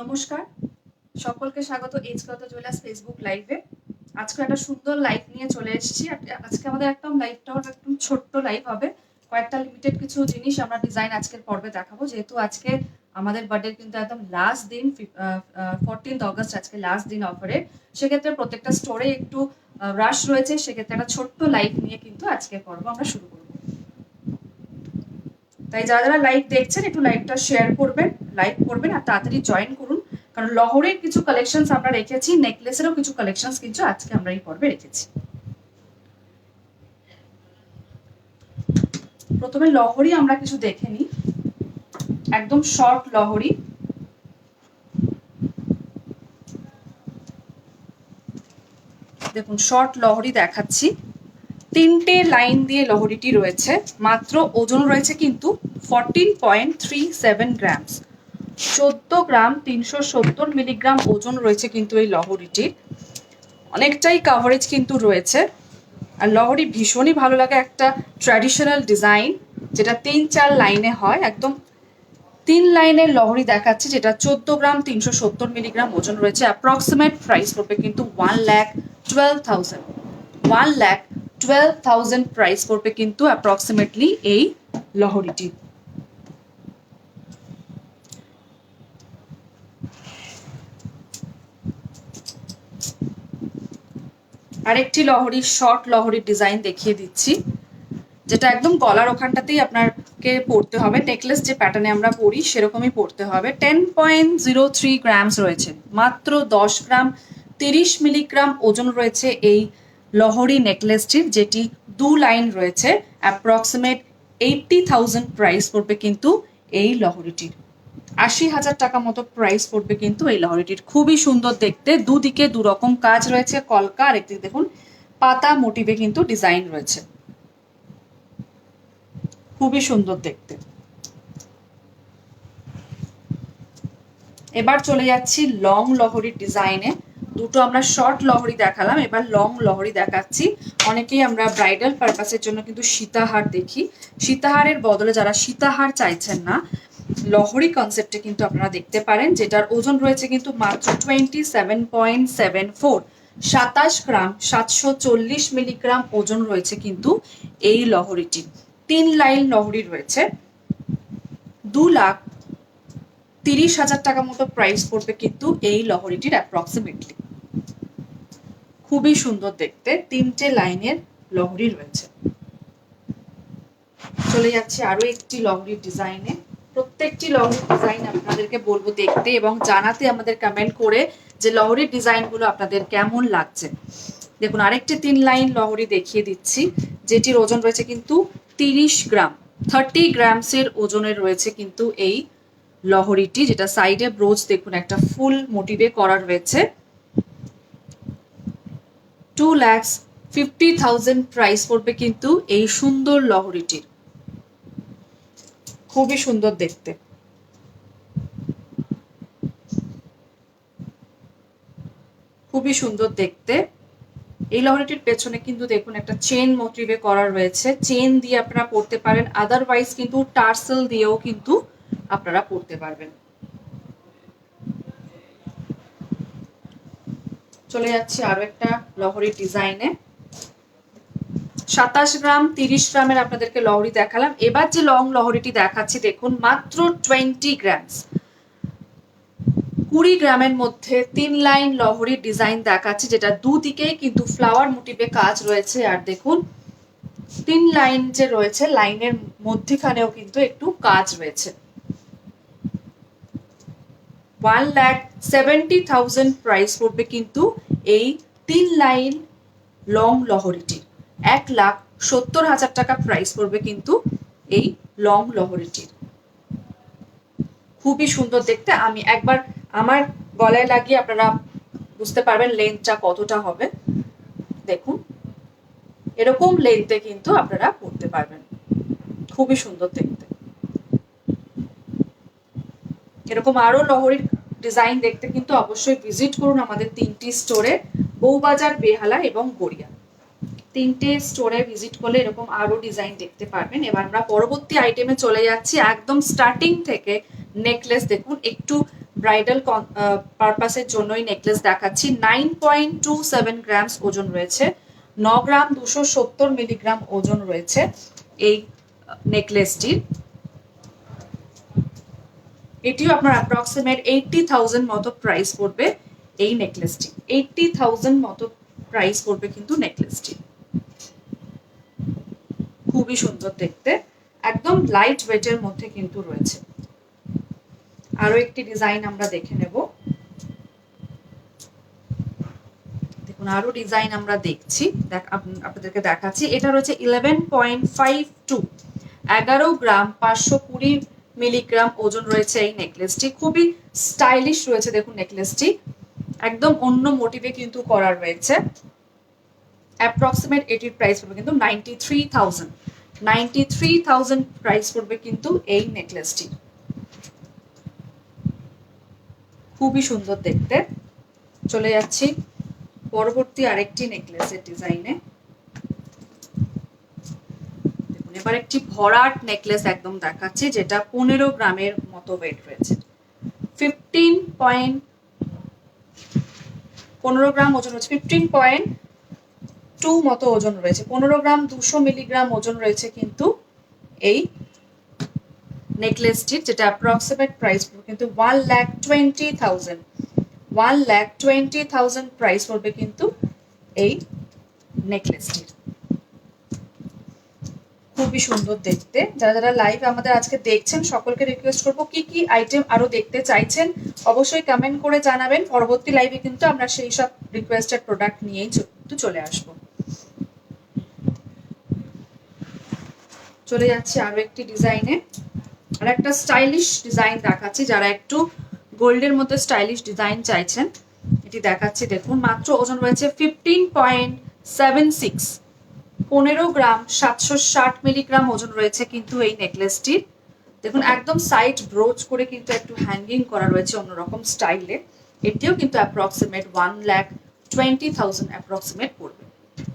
নমস্কার। সকলকে স্বাগত এইচগত জুয়েলার্স ফেসবুক লাইভে আজকে একটা সুন্দর লাইভ নিয়ে চলে এসেছি। আজকে আমাদের একদম লাইভটা হবে একদম ছোট্ট লাইভ হবে। কয়েকটা লিমিটেড কিছু জিনিস আমরা ডিজাইন আজকের পর্বে দেখাবো। যেহেতু আজকে আমাদের বার্থডে কিন্তু একদম লাস্ট দিন ফোরটিন্থ অগস্ট আজকে লাস্ট দিন অফারে সেক্ষেত্রে প্রত্যেকটা স্টোরে একটু রাশ রয়েছে। সেক্ষেত্রে একটা ছোট্ট লাইভ নিয়ে কিন্তু আজকে পর্ব আমরা শুরু করব। তাই যারা যারা লাইভ দেখছেন, একটু লাইভটা শেয়ার করবেন লাইক করবেন আর তাড়াতাড়ি জয়েন করুন। কারণ লহরের কিছু কালেকশনস আমরা রেখেছি নেকলেসেরও কিছু কালেকশনস কিন্তু আজকে আমরা এই পর্বে রেখেছি। প্রথমে লহরি আমরা কিছু দেখে নিই। একদম শর্ট লহরি। দেখুন শর্ট লহরি দেখাচ্ছি। তিনটে লাইন দিয়ে লহরিটি রয়েছে, মাত্র ওজন রয়েছে কিন্তু fourteen point three seven grams চোদ্দ গ্রাম তিনশো সত্তর মিলিগ্রাম ওজন রয়েছে কিন্তু এই লহরিটির। অনেকটাই কাভারেজ কিন্তু রয়েছে। আর লহরি ভীষণই ভালো লাগে একটা ট্র্যাডিশনাল ডিজাইন যেটা তিন চার লাইনে হয়। একদম তিন লাইনের লহরি দেখাচ্ছে, যেটা চোদ্দ গ্রাম তিনশো সত্তর মিলিগ্রাম ওজন রয়েছে। অ্যাপ্রক্সিমেট প্রাইস পড়বে কিন্তু one lakh twelve thousand one lakh twelve thousand price পড়বে কিন্তু অ্যাপ্রক্সিমেটলি এই লহরিটি। আরেকটি লহরির শর্ট লহরির ডিজাইন দেখিয়ে দিচ্ছি, যেটা একদম গলার ওখানটাতেই আপনাকে পড়তে হবে। নেকলেস যে প্যাটার্নে আমরা পড়ি সেরকমই পড়তে হবে। Ten point zero three grams রয়েছে। মাত্র দশ গ্রাম, তিরিশ মিলিগ্রাম ওজন রয়েছে এই লহরি নেকলেসটির যেটি দু লাইন রয়েছে অ্যাপ্রক্সিমেট এইটটি থাউজেন্ড প্রাইস পড়বে কিন্তু এই লহরিটির। আশি হাজার টাকা মতো প্রাইস পড়বে কিন্তু এই লহরিটির। খুবই সুন্দর দেখতে, দুদিকে দু রকম কাজ রয়েছে, কলকা আর একদিকে দেখুন, পাতা মোটিভে কিন্তু ডিজাইন রয়েছে। খুবই সুন্দর দেখতে। এবার চলে যাচ্ছি লং লহরির ডিজাইনে দুটো আমরা শর্ট লহরি দেখালাম, এবার লং লহরি দেখাচ্ছি। অনেকেই আমরা ব্রাইডাল পারপাসের জন্য কিন্তু সীতাহার দেখি। সীতাহারের বদলে যারা সীতাহার চাইছেন না, লহরি কনসেপ্টে কিন্তু আপনারা দেখতে পারেন, যেটার ওজন রয়েছে কিন্তু মাত্র twenty seven point seven four সাতাশ গ্রাম সাতশো চল্লিশ মিলিগ্রাম ওজন রয়েছে কিন্তু এই লহরিটি তিন লাইন লহরি রয়েছে। দু লাখ তিরিশ হাজার টাকা মতো প্রাইস পড়বে কিন্তু এই লহরিটির অ্যাপ্রক্সিমেটলি খুবই সুন্দর দেখতে। তিনটে লাইনের লহরি রয়েছে। চলে যাচ্ছে আরও একটি লহরির ডিজাইনে প্রত্যেকটি লহরির ডিজাইন আপনাদেরকে বলব দেখতে এবং জানাতে আমাদের কমেন্ট করে যে লহরির ডিজাইনগুলো আপনাদের কেমন লাগছে। দেখুন, আরেকটি তিন লাইন লহরি দেখিয়ে দিচ্ছি, যেটির ওজন রয়েছে কিন্তু তিরিশ গ্রাম। থার্টি গ্রামসের ওজনের রয়েছে কিন্তু এই লহরিটি, যেটা সাইডে ব্রোজ দেখুন, একটা ফুল মোটিভে করা রয়েছে। Two lakhs fifty thousand price পড়বে কিন্তু এই সুন্দর লহরিটির। খুবই সুন্দর দেখতে। খুবই সুন্দর দেখতে। এই লহরিটির পেছনে কিন্তু দেখুন একটা চেন মোটিভে করা রয়েছে। চেন দিয়ে আপনারা পড়তে পারেন আদারওয়াইজ কিন্তু টার্সেল দিয়েও কিন্তু আপনারা পড়তে পারবেন। চলে যাচ্ছে আরও একটা লহরি ডিজাইনে। সাতাশ গ্রাম, তিরিশ গ্রামের আপনাদেরকে লহরি দেখালাম। এবার যে লং লহরিটি দেখাচ্ছি, দেখুন, মাত্র টোয়েন্টি গ্রামস। কুড়ি গ্রামের মধ্যে তিন লাইন লহরির ডিজাইন দেখাচ্ছি, যেটা দুদিকেই কিন্তু ফ্লাওয়ার মোটিভে কাজ রয়েছে। আর দেখুন, তিন লাইন যে রয়েছে, লাইনের মধ্যখানেও কিন্তু একটু কাজ রয়েছে। One lakh seventy thousand price পড়বে কিন্তু এই তিন লাইন লং লহরিটি। এক লাখ সত্তর হাজার টাকা প্রাইস পড়বে কিন্তু এই লং লহরিটির। খুবই সুন্দর দেখতে। আমি একবার আমার গলায় লাগিয়ে আপনারা বুঝতে পারবেন লেন্থটা কতটা হবে। দেখুন, এরকম লেন্থে কিন্তু আপনারা পড়তে পারবেন। খুবই সুন্দর দেখতে। এরকম আরও লহরির ডিজাইন দেখতে কিন্তু অবশ্যই ভিজিট করুন আমাদের তিনটি স্টোরে বউবাজার, বেহালা এবং গড়িয়া। তিনটে স্টোরে ভিজিট করলে এরকম আরও ডিজাইন দেখতে পারবেন। এবার আমরা পরবর্তী আইটেমে চলে যাচ্ছি। একদম স্টার্টিং থেকে নেকলেস দেখুন, একটু ব্রাইডাল পারপাসের জন্যই নেকলেস দেখাচ্ছি। Nine point two seven grams ওজন রয়েছে। ন গ্রাম দুশো সত্তর মিলিগ্রাম ওজন রয়েছে এই নেকলেসটির এটিও আপনার অ্যাপ্রক্সিমেট এইটটি থাউজেন্ড মতো প্রাইস পড়বে এই নেকলেসটি এইটটি থাউজেন্ড মতো প্রাইস পড়বে কিন্তু নেকলেসটি খুবই সুন্দর দেখতে। একদম লাইট ওয়েটের মধ্যে কিন্তু রয়েছে। আরও একটি ডিজাইন আমরা দেখে নেব। দেখুন আরও ডিজাইন আমরা দেখছি। দেখ আপনাদেরকে দেখাচ্ছি। এটা রয়েছে ইলেভেন পয়েন্ট ফাইভ টু এগারো গ্রাম পাঁচশো কুড়ি মিলিগ্রাম ওজন রয়েছে এই নেকলেসটি। খুবই স্টাইলিশ রয়েছে, দেখুন নেকলেসটি। একদম অন্য মোটিভে কিন্তু করা রয়েছে। অ্যাপ্রক্সিমেট এটির প্রাইস পড়বে কিন্তু ninety three thousand ninety three thousand price পড়বে কিন্তু এই নেকলেসটি। খুবই সুন্দর দেখতে। চলে যাচ্ছি পরবর্তী আরেকটি নেকলেসের ডিজাইনে দেখুন এবার একটি ভরাট নেকলেস একদম দেখাচ্ছি, যেটা পনেরো গ্রামের মতো ওয়েট রয়েছে। ফিফটিন পয়েন্ট পনেরো গ্রাম ওজন রয়েছে ফিফটিন পয়েন্ট টু মতো ওজন রয়েছে। পনেরো গ্রাম দুশো মিলিগ্রাম ওজন রয়েছে কিন্তু এই নেকলেসটির, যেটা অ্যাপ্রক্সিমেট প্রাইস কিন্তু one lakh twenty thousand one lakh twenty thousand price পড়বে কিন্তু এই নেকলেসটির। খুবই সুন্দর দেখতে। যারা যারা লাইভ আমাদের আজকে দেখছেন, সকলকে রিকোয়েস্ট করব কি কি আইটেম আরও দেখতে চাইছেন, অবশ্যই কমেন্ট করে জানাবেন। পরবর্তী লাইভে কিন্তু আমরা সেই সব রিকোয়েস্টেড প্রোডাক্ট নিয়েই চলে আসব। চলে যাচ্ছি আরও একটি ডিজাইনে আর একটা স্টাইলিশ ডিজাইন দেখাচ্ছি, যারা একটু গোল্ডের মধ্যে স্টাইলিশ ডিজাইন চাইছেন, এটি দেখাচ্ছি। দেখুন, মাত্র ওজন রয়েছে ফিফটিন পয়েন্ট সেভেন সিক্স পনেরো গ্রাম, সাতশো ষাট মিলিগ্রাম ওজন রয়েছে কিন্তু এই নেকলেসটির। দেখুন, একদম সাইড ব্রোচ করে কিন্তু একটু হ্যাঙ্গিং করা রয়েছে অন্যরকম স্টাইলে এটিও কিন্তু approximate one lakh twenty thousand approximate পড়বে।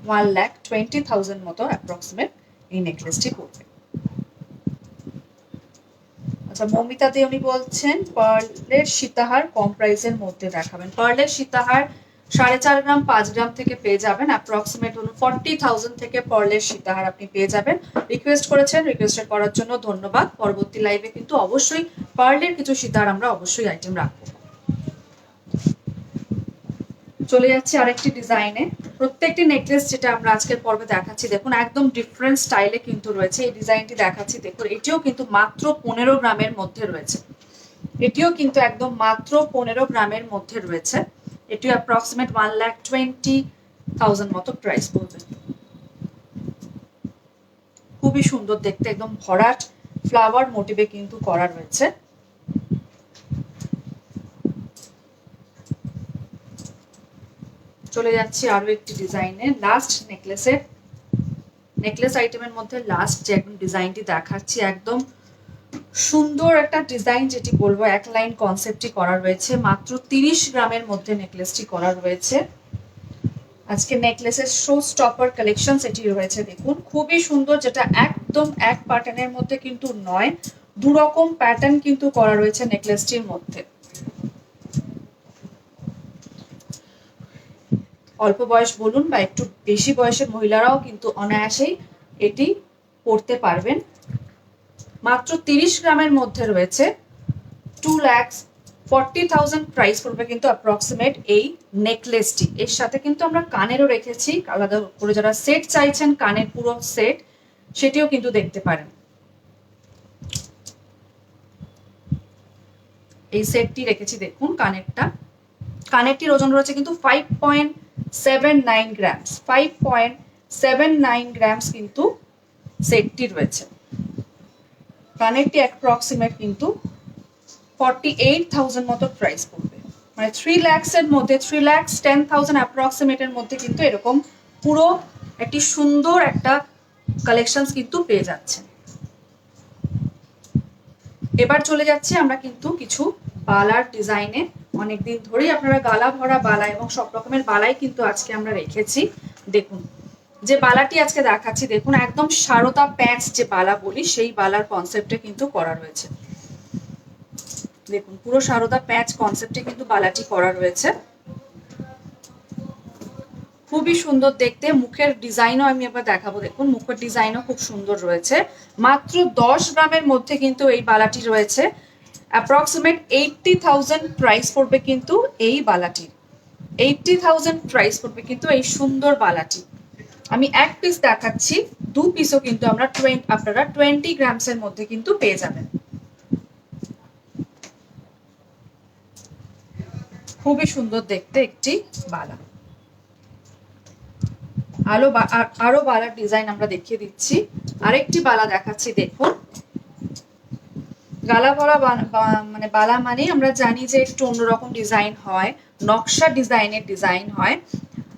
ওয়ান ল্যাক টোয়েন্টি থাউজেন্ড মতো অ্যাপ্রক্সিমেট এই নেকলেসটি পড়বে। আচ্ছা মমিতা দিয়ে উনি বলছেন, পার্লের সীতাহার কম প্রাইসের মধ্যে দেখাবেন। পার্লের সীতাহার সাড়ে চার গ্রাম, পাঁচ গ্রাম থেকে পেয়ে যাবেন অ্যাপ্রক্সিমেট ধরুন ফর্টি থাউজেন্ড থেকে পার্লের সীতাহার আপনি পেয়ে যাবেন। রিকোয়েস্ট করেছেন রিকোয়েস্টেড করার জন্য ধন্যবাদ। পরবর্তী লাইভে কিন্তু অবশ্যই পার্লের কিছু সীতাহার আমরা অবশ্যই আইটেম রাখব। চলে যাচ্ছে আরেকটি ডিজাইনে প্রত্যেকটি নেকলেস যেটা আমরা আজকের পর্বে দেখাচ্ছি, দেখুন একদম ডিফারেন্ট স্টাইলে কিন্তু রয়েছে। এই ডিজাইনটি দেখাচ্ছি, দেখুন, এটিও কিন্তু মাত্র পনেরো গ্রামের মধ্যে রয়েছে। এটিও কিন্তু একদম মাত্র পনেরো গ্রামের মধ্যে রয়েছে। এটিও approximate one lakh twenty thousand মতো প্রাইস পড়বে। খুবই সুন্দর, দেখতে একদম ভরাট। ফ্লাওয়ার মোটিভে কিন্তু করা রয়েছে। চলে যাচ্ছি আরও একটি ডিজাইনে লাস্ট নেকলেসের নেকলেস আইটেমের মধ্যে লাস্ট যে একদম ডিজাইনটি দেখাচ্ছি, একদম সুন্দর একটা ডিজাইন যেটি বলব, এক লাইন কনসেপ্টটি করা রয়েছে। মাত্র তিরিশ গ্রামের মধ্যে নেকলেসটি করা রয়েছে। আজকে নেকলেসের শো স্টপার কালেকশন এটি রয়েছে, দেখুন। খুবই সুন্দর, যেটা একদম এক প্যাটার্নের মধ্যে কিন্তু নয় দু রকম প্যাটার্ন কিন্তু করা রয়েছে নেকলেসটির মধ্যে। অল্প বয়স বলুন বা একটু বেশি বয়সের মহিলারাও কিন্তু অনায়াসেই এটি পড়তে পারবেন। মাত্র তিরিশ গ্রামের মধ্যে রয়েছে two lakhs forty thousand price পড়বে কিন্তু অ্যাপ্রক্সিমেট এই নেকলেসটি এর সাথে কিন্তু আমরা কানেরও রেখেছি। আলাদা করে যারা সেট চাইছেন কানের পুরো সেট সেটিও কিন্তু দেখতে পারেন। এই সেটটি রেখেছি দেখুন কানেরটা। কানেরটির ওজন রয়েছে কিন্তু five point seven nine grams five point seven nine grams কিন্তু সেটটি রয়েছে। কানেরটি অ্যাপ্রক্সিমেট কিন্তু ফর্টি এইট থাউজেন্ড মতো প্রাইস পড়বে। মানে থ্রি ল্যাক্সের মধ্যে থ্রি ল্যাক্স টেন থাউজেন্ড অ্যাপ্রক্সিমেটের মধ্যে কিন্তু এরকম পুরো একটি সুন্দর একটা কালেকশনস কিন্তু পেয়ে যাচ্ছে। এবার চলে যাচ্ছে আমরা কিন্তু কিছু বালার ডিজাইনে। অনেকদিন ধরেই আপনারা গালা ভরা বালা এবং সব রকমের বালাই কিন্তু আজকে আমরা রেখেছি। দেখুন যে বালাটি আজকে দেখাচ্ছি, দেখুন, একদম সারতা প্যাঁচ যে বালা বলি, সেই বালার কনসেপ্টে কিন্তু করা রয়েছে। দেখুন, পুরো সারদা প্যাচ কনসেপ্টে কিন্তু বালাটি করা রয়েছে। খুবই সুন্দর দেখতে, মুখের ডিজাইনও আমি এবার দেখাবো। দেখুন, মুখের ডিজাইনও খুব সুন্দর রয়েছে। মাত্র দশ গ্রামের মধ্যে কিন্তু এই বালাটি রয়েছে। অ্যাপ্রক্সিমেট এইটটি থাউজেন্ড প্রাইস পড়বে কিন্তু এই বালাটির। এইটটি থাউজেন্ড প্রাইস পড়বে কিন্তু এই সুন্দর বালাটি। আমি এক পিস দেখাচ্ছি, দু পিসও কিন্তু আমরা টোয়েন্টি আপনারা টোয়েন্টি গ্রামসের মধ্যে কিন্তু পেয়ে যাবেন। খুবই সুন্দর দেখতে একটি বালা। আরও আরও বালার ডিজাইন আমরা দেখিয়ে দিচ্ছি। আরেকটি বালা দেখাচ্ছি, দেখুন। গালা ভরা মানে বালা মানে আমরা জানি যে একটু অন্যরকম ডিজাইন হয়, নকশা ডিজাইনের ডিজাইন হয়।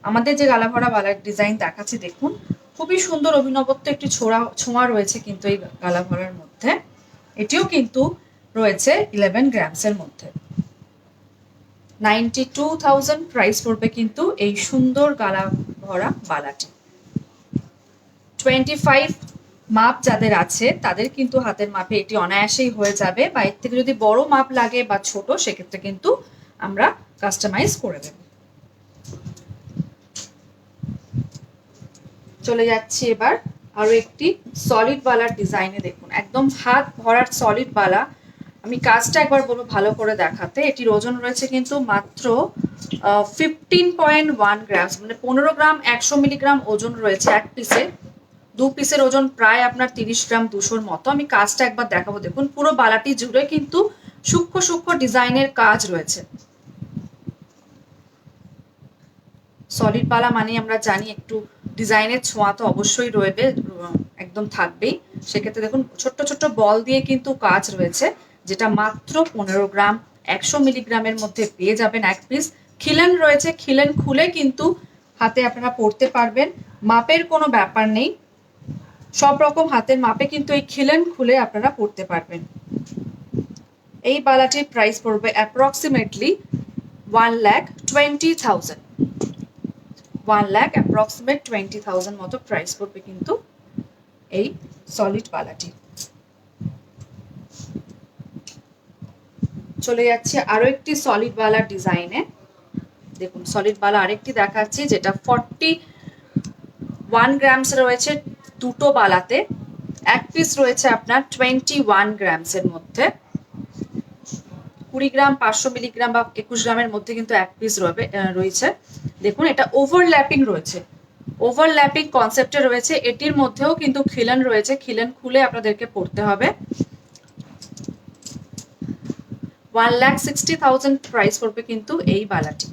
আমাদের যে গালা ভরা বালার ডিজাইন দেখাচ্ছি, দেখুন, খুবই সুন্দর অভিনবত্ব একটি ছোড়া, ছোঁয়া রয়েছে কিন্তু এই গালা ভরার মধ্যে। এটিও কিন্তু রয়েছে ইলেভেন গ্রামসের মধ্যে। নাইনটি টু থাউজেন্ড প্রাইস পড়বে কিন্তু এই সুন্দর গালা ভরা বালাটি। টোয়েন্টি ফাইভ মাপ যাদের আছে, তাদের কিন্তু হাতের মাপে এটি অনায়াসেই হয়ে যাবে। বা এর থেকে যদি বড় মাপ লাগে বা ছোট, সেক্ষেত্রে কিন্তু আমরা কাস্টমাইজ করে দেব। চলে যাচ্ছি এবার। আরও একটি সলিড বালার ডিজাইনে দেখুন। একদম হাত ভরার সলিড বালা। আমি কাজটা একবার বলব ভালো করে দেখাতে। এটির ওজন রয়েছে কিন্তু মাত্র ফিফটিন পয়েন্ট ওয়ান গ্রাম মানে পনেরো গ্রাম একশো মিলিগ্রাম ওজন রয়েছে এক পিসে দু পিসের ওজন প্রায় আপনার তিরিশ গ্রাম দুশোর মতো। আমি কাজটা একবার দেখাবো। দেখুন, পুরো বালাটি জুড়ে কিন্তু সূক্ষ্ম সূক্ষ্ম ডিজাইনের কাজ রয়েছে। সলিড বালা মানে আমরা জানি একটু ডিজাইনের ছোঁয়া তো অবশ্যই রয়েবে একদম থাকবেই। সেক্ষেত্রে দেখুন, ছোট্ট ছোট্ট বল দিয়ে কিন্তু কাজ রয়েছে, যেটা মাত্র পনেরো গ্রাম, একশো মিলিগ্রামের মধ্যে পেয়ে যাবেন এক পিস খিলেন রয়েছে, খিলেন খুলে কিন্তু হাতে আপনারা পড়তে পারবেন, মাপের কোনো ব্যাপার নেই। সব রকম হাতের মাপে কিন্তু এই খিলেন খুলে আপনারা পড়তে পারবেন। এই বালাটির প্রাইস পড়বে approximately one lakh twenty thousand one lakh approximate twenty thousand মতো প্রাইস পড়বে কিন্তু এই সলিড বালাটি চলে যাচ্ছে আরও একটি সলিড বালার ডিজাইনে দেখুন সলিড বালা আরেকটি দেখাচ্ছি যেটা ফর্টি ওয়ান গ্রামস রয়েছে দুটো বালাতে। এক পিস রয়েছে আপনার টোয়েন্টি ওয়ান গ্রামসের মধ্যে। কুড়ি গ্রাম, পাঁচশো মিলিগ্রাম বা একুশ গ্রামের মধ্যে কিন্তু এক পিস রয়েছে। দেখুন, এটা ওভারল্যাপিং রয়েছে। ওভারল্যাপিং কনসেপ্টে রয়েছে। এটির মধ্যেও কিন্তু খিলেন রয়েছে। খিলেন খুলে আপনাদেরকে পড়তে হবে। One lakh sixty thousand price পড়বে কিন্তু এই বালাটি।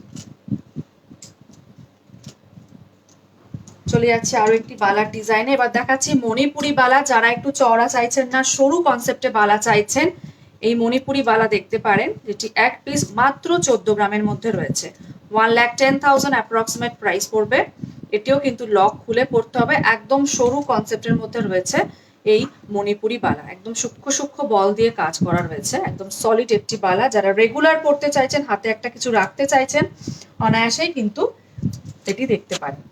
চলে যাচ্ছে আরও একটি বালার ডিজাইনে এবার দেখাচ্ছি মণিপুরি বালা। যারা একটু চওড়া চাইছেন না, সরু কনসেপ্টে বালা চাইছেন, এই মণিপুরি বালা দেখতে পারেন। যেটি এক পিস মাত্র চোদ্দ গ্রামের মধ্যে রয়েছে। One lakh ten thousand approximate price পড়বে। এটিও কিন্তু লক খুলে পড়তে হবে। একদম সরু কনসেপ্টের মধ্যে রয়েছে এই মণিপুরি বালা। একদম সূক্ষ্ম সূক্ষ্ম বল দিয়ে কাজ করা রয়েছে। একদম সলিড একটি বালা। যারা রেগুলার পড়তে চাইছেন, হাতে একটা কিছু রাখতে চাইছেন, অনায়াসেই কিন্তু এটি দেখতে পারেন।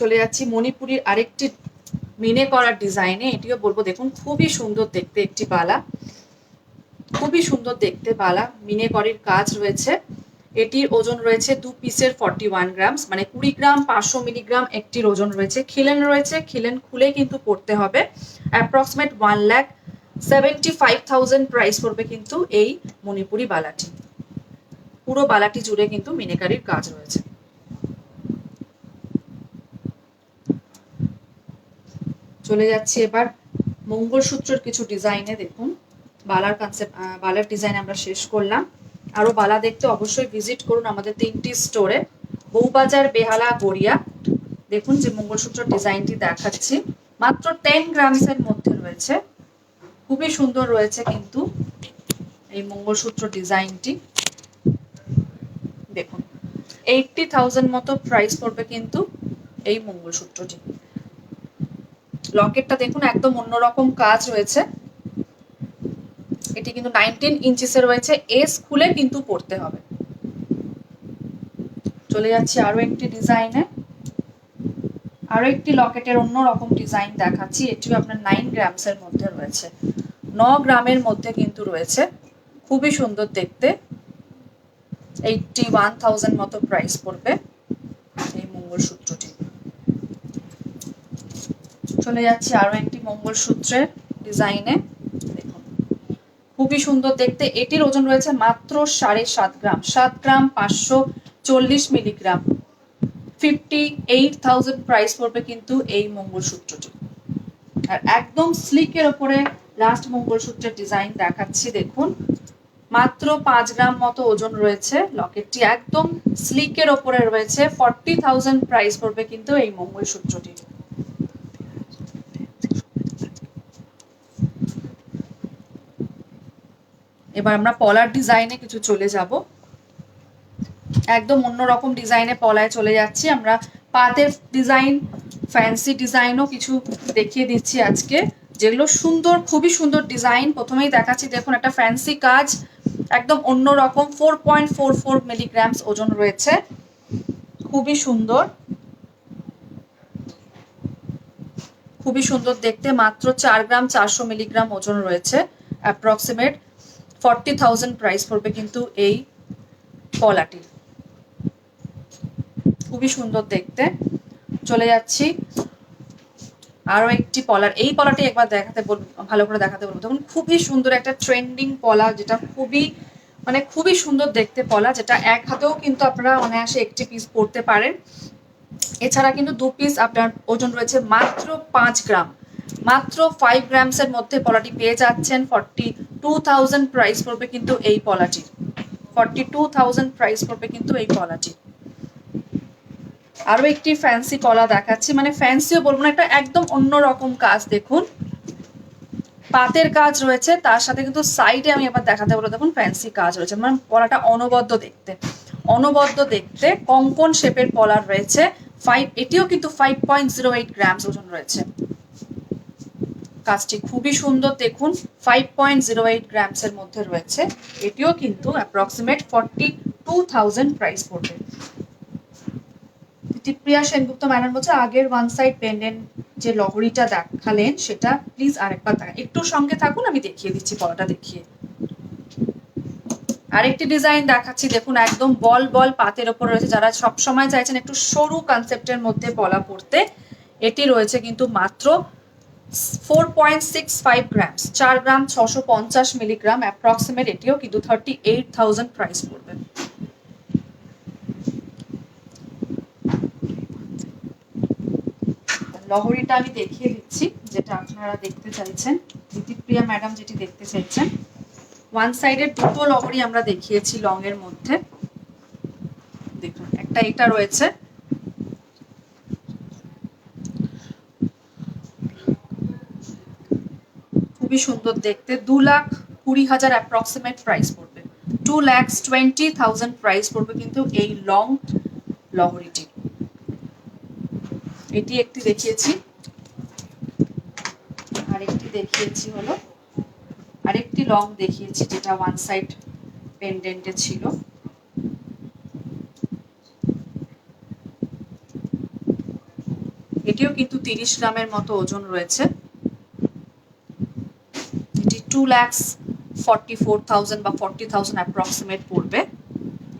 চলে যাচ্ছি মণিপুরির আরেকটি মিনে করার ডিজাইনে এটিও বলব, দেখুন, খুবই সুন্দর দেখতে একটি বালা। খুবই সুন্দর দেখতে বালা, মিনে করির কাজ রয়েছে। এটির ওজন রয়েছে দু পিসের ফর্টি ওয়ান গ্রামস মানে কুড়ি গ্রাম পাঁচশো মিলিগ্রাম একটির ওজন রয়েছে। খিলেন রয়েছে, খিলেন খুলে কিন্তু পড়তে হবে। Approximate one lakh seventy five thousand price পড়বে কিন্তু এই মণিপুরি বালাটি। পুরো বালাটি জুড়ে কিন্তু মিনেকারির কাজ রয়েছে। চলে যাচ্ছি এবার মঙ্গলসূত্রের কিছু ডিজাইনে দেখুন। বালার কনসেপ্ট বালার ডিজাইন আমরা শেষ করলাম। আরও বালা দেখতে অবশ্যই ভিজিট করুন আমাদের তিনটি স্টোরে বউবাজার, বেহালা, গড়িয়া। দেখুন যে মঙ্গলসূত্র ডিজাইনটি দেখাচ্ছি। মাত্র টেন গ্রামসের মধ্যে রয়েছে। খুবই সুন্দর রয়েছে কিন্তু এই মঙ্গলসূত্র ডিজাইনটি দেখুন এইটটি থাউজেন্ড মতো প্রাইস পড়বে কিন্তু এই মঙ্গলসূত্রটি। লকেটটা দেখুন, একদম অন্যরকম কাজ রয়েছে। এটি কিন্তু নাইনটিন ইঞ্চিসে রয়েছে এস খুলে কিন্তু পড়তে হবে। চলে যাচ্ছি আরও একটি ডিজাইনে আরও একটি লকেটের অন্য রকম ডিজাইন দেখাচ্ছি, এটিও আপনার নাইন গ্রামস এর মধ্যে রয়েছে। ন গ্রামের মধ্যে কিন্তু রয়েছে, খুবই সুন্দর দেখতে। এইটটি ওয়ান থাউজেন্ড মতো প্রাইস পড়বে এই মঙ্গলসূত্রটি। চলে যাচ্ছি আরও একটি মঙ্গলসূত্রের ডিজাইনে খুবই সুন্দর দেখতে। এটির ওজন রয়েছে মাত্র সাড়ে সাত গ্রাম। সাত গ্রাম পাঁচশো চল্লিশ milligram. Fifty eight thousand price পড়বে কিন্তু এই মঙ্গলসূত্রটি। আর একদম স্লিকের ওপরে লাস্ট মঙ্গলসূত্রের ডিজাইন দেখাচ্ছি, দেখুন। মাত্র পাঁচ গ্রাম মতো ওজন রয়েছে লকেটটি। একদম স্লিকের ওপরে রয়েছে। ফর্টি থাউজেন্ড প্রাইস পড়বে কিন্তু এই মঙ্গলসূত্রটি। এবার আমরা পলার ডিজাইনে কিছু চলে যাব। একদম অন্যরকম ডিজাইনে পলায় চলে যাচ্ছি। আমরা পাতের ডিজাইন ফ্যান্সি ডিজাইনও কিছু দেখিয়ে দিচ্ছি আজকে, যেগুলো সুন্দর, খুবই সুন্দর ডিজাইন প্রথমেই দেখাচ্ছি, দেখুন একটা ফ্যান্সি কাজ, একদম অন্যরকম four point four four milligrams ওজন রয়েছে। খুবই সুন্দর। খুবই সুন্দর দেখতে, মাত্র চার গ্রাম চারশো মিলিগ্রাম ওজন রয়েছে অ্যাপ্রক্সিমেট ফর্টি থাউজেন্ড প্রাইস পড়বে কিন্তু এই কলাটির খুবই সুন্দর দেখতে। চলে যাচ্ছি। আরও একটি পলার। এই পলাটি একবার দেখাতে বল ভালো করে দেখাতে বলব। দেখুন, খুবই সুন্দর একটা ট্রেন্ডিং পলা, যেটা খুবই মানে খুবই সুন্দর দেখতে পলা, যেটা এক হাতেও কিন্তু আপনারা অনায়াসে একটি পিস পরতে পারেন। এছাড়া কিন্তু দু পিস আপনার ওজন রয়েছে মাত্র পাঁচ গ্রাম। মাত্র ফাইভ গ্রামসের মধ্যে পলাটি পেয়ে যাচ্ছেন ফর্টি টু থাউজেন্ড প্রাইস পড়বে কিন্তু এই পলাটির। ফর্টি টু থাউজেন্ড প্রাইস পড়বে কিন্তু এই পলাটি আরও একটি ফ্যান্সি কলা দেখাচ্ছি মানে ফ্যান্সিও বলব না, একটা একদম অন্যরকম কাজ দেখুন। পাতের কাজ রয়েছে, তার সাথে কিন্তু সাইডে আমি আবার দেখাতে বলে দেখুন ফ্যান্সি কাজ রয়েছে মানে পলাটা অনবদ্য দেখতে। অনবদ্য দেখতে, কঙ্কন শেপের পলার রয়েছে ফাইভ এটিও কিন্তু five point zero eight grams ওজন রয়েছে। কাজটি খুবই সুন্দর। দেখুন five point zero eight grams এর মধ্যে রয়েছে। এটিও কিন্তু approximate forty two thousand price পড়বে প্রিয়া সেনগুপ্ত ম্যাডাম বলছে, আগের ওয়ান সাইড পেন্ডেন্ট যে লহরিটা দেখালেন, সেটা প্লিজ আরেকবার দেখা একটু সঙ্গে থাকুন, আমি দেখিয়ে দিচ্ছি পলাটা দেখিয়ে। আরেকটি ডিজাইন দেখাচ্ছি, দেখুন, একদম বল বল পাতের ওপর রয়েছে। যারা সব সময় চাইছেন একটু সরু কনসেপ্টের মধ্যে পলা পড়তে, এটি রয়েছে কিন্তু মাত্র four point six five grams চার গ্রাম ছশো পঞ্চাশ মিলিগ্রাম অ্যাপ্রক্সিমেট এটিও কিন্তু থার্টি এইট থাউজেন্ড প্রাইস পড়বে। লহরিটা আমি দেখিয়ে দিচ্ছি, যেটা আপনারা দেখতে চাইছেন। দিতিপ্রিয়া ম্যাডাম যেটি দেখতে চাইছেন ওয়ান সাইডের দুটো লহরি আমরা দেখিয়েছি লং এর মধ্যে। দেখুন, একটা এটা রয়েছে খুবই সুন্দর দেখতে। দু লাখ কুড়ি হাজার অ্যাপ্রক্সিমেট প্রাইস পড়বে। Two lakhs twenty thousand price পড়বে কিন্তু এই লং লহরিটি। এটি একটি দেখিয়েছি। আরেকটি দেখিয়েছি হলো। আরেকটি লং দেখিয়েছি যেটা ওয়ান সাইড পেন্ডেন্টে ছিল। এটিও কিন্তু তিরিশ গ্রামের মতো ওজন রয়েছে। Two lakhs forty four thousand বা ফর্টি থাউজেন্ড অ্যাপ্রক্সিমেট পড়বে।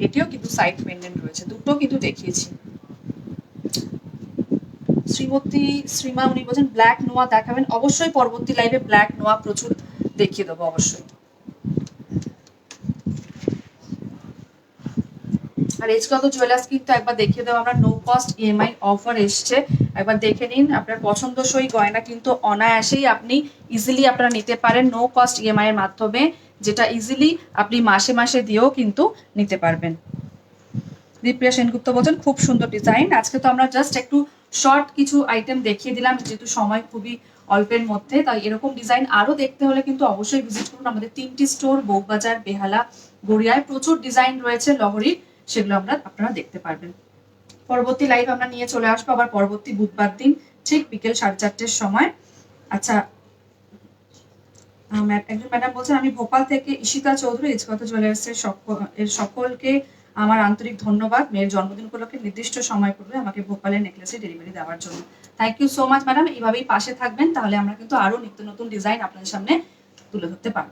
এটিও কিন্তু সাইড পেন্ডেন্ট রয়েছে। দুটো কিন্তু দেখিয়েছি। শ্রীমতী শ্রীমা উনি বলছেন ব্ল্যাক নোয়া দেখাবেন। অবশ্যই পরবর্তী লাইভে ব্ল্যাক নোয়া প্রচুর দেখিয়ে দেবো, অবশ্যই। আর এজগত জুয়েলার্স কিন্তু একবার দেখিয়ে দেবো। আমরা নো কস্ট ইএমআই অফার এসছে। একবার দেখে নিন, আপনার পছন্দসই গয়না কিন্তু অনায়াসেই আপনি ইজিলি আপনারা নিতে পারেন নো কস্ট ইএমআই এর মাধ্যমে, যেটা ইজিলি আপনি মাসে মাসে দিয়েও কিন্তু নিতে পারবেন। দীপ্রিয়া সেনগুপ্ত বলছেন, খুব সুন্দর ডিজাইন আজকে তো আমরা জাস্ট একটু শর্ট কিছু আইটেম দেখিয়ে দিলাম, যেহেতু সময় খুবই অল্পের মধ্যে, তাই এরকম ডিজাইন আরও দেখতে হলে কিন্তু অবশ্যই ভিজিট করুন আমাদের তিনটি স্টোর বউবাজার বেহালা, গড়িয়ায়। প্রচুর ডিজাইন রয়েছে, লহরির, সেগুলো আমরা আপনারা দেখতে পারবেন। পরবর্তী লাইভ আমরা নিয়ে চলে আসব আবার পরবর্তী বুধবার দিন, ঠিক বিকেল সাড়ে চারটের সময়। আচ্ছা একজন ম্যাডাম বলছেন, আমি ভোপাল থেকে ঈশিতা চৌধুরী ইজগত জুয়েলার্সের এর সকলকে আমার আন্তরিক ধন্যবাদ। মেয়ের জন্মদিন উপলক্ষে নির্দিষ্ট সময় পূর্বে আমাকে ভোপালের নেকলেসে ডেলিভারি দেওয়ার জন্য। Thank you so much madam এইভাবেই পাশে থাকবেন, তাহলে আমরা কিন্তু আরও নিত্য নতুন ডিজাইন আপনাদের সামনে তুলে ধরতে পারব।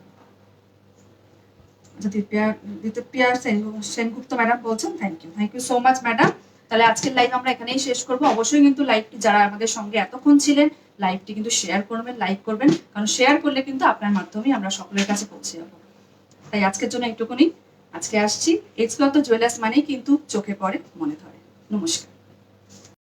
আচ্ছা দিপ্রিয়া দিত্যপ্রিয়া সেন সেনগুপ্ত ম্যাডাম বলছেন thank you thank you so much madam তাহলে আজকের লাইভ আমরা এখানেই শেষ করব। অবশ্যই কিন্তু লাইভটি যারা আমাদের সঙ্গে এতক্ষণ ছিলেন লাইভটি কিন্তু শেয়ার করবেন লাইক করবেন। কারণ শেয়ার করলে কিন্তু আপনার মাধ্যমেই আমরা সকলের কাছে পৌঁছে যাব। তাই আজকের জন্য একটুকুনি আজকে আসছি। এক্সপ্লোর তো জুয়েলার্স মানেই কিন্তু চোখে পড়ে, মনে ধরে। নমস্কার।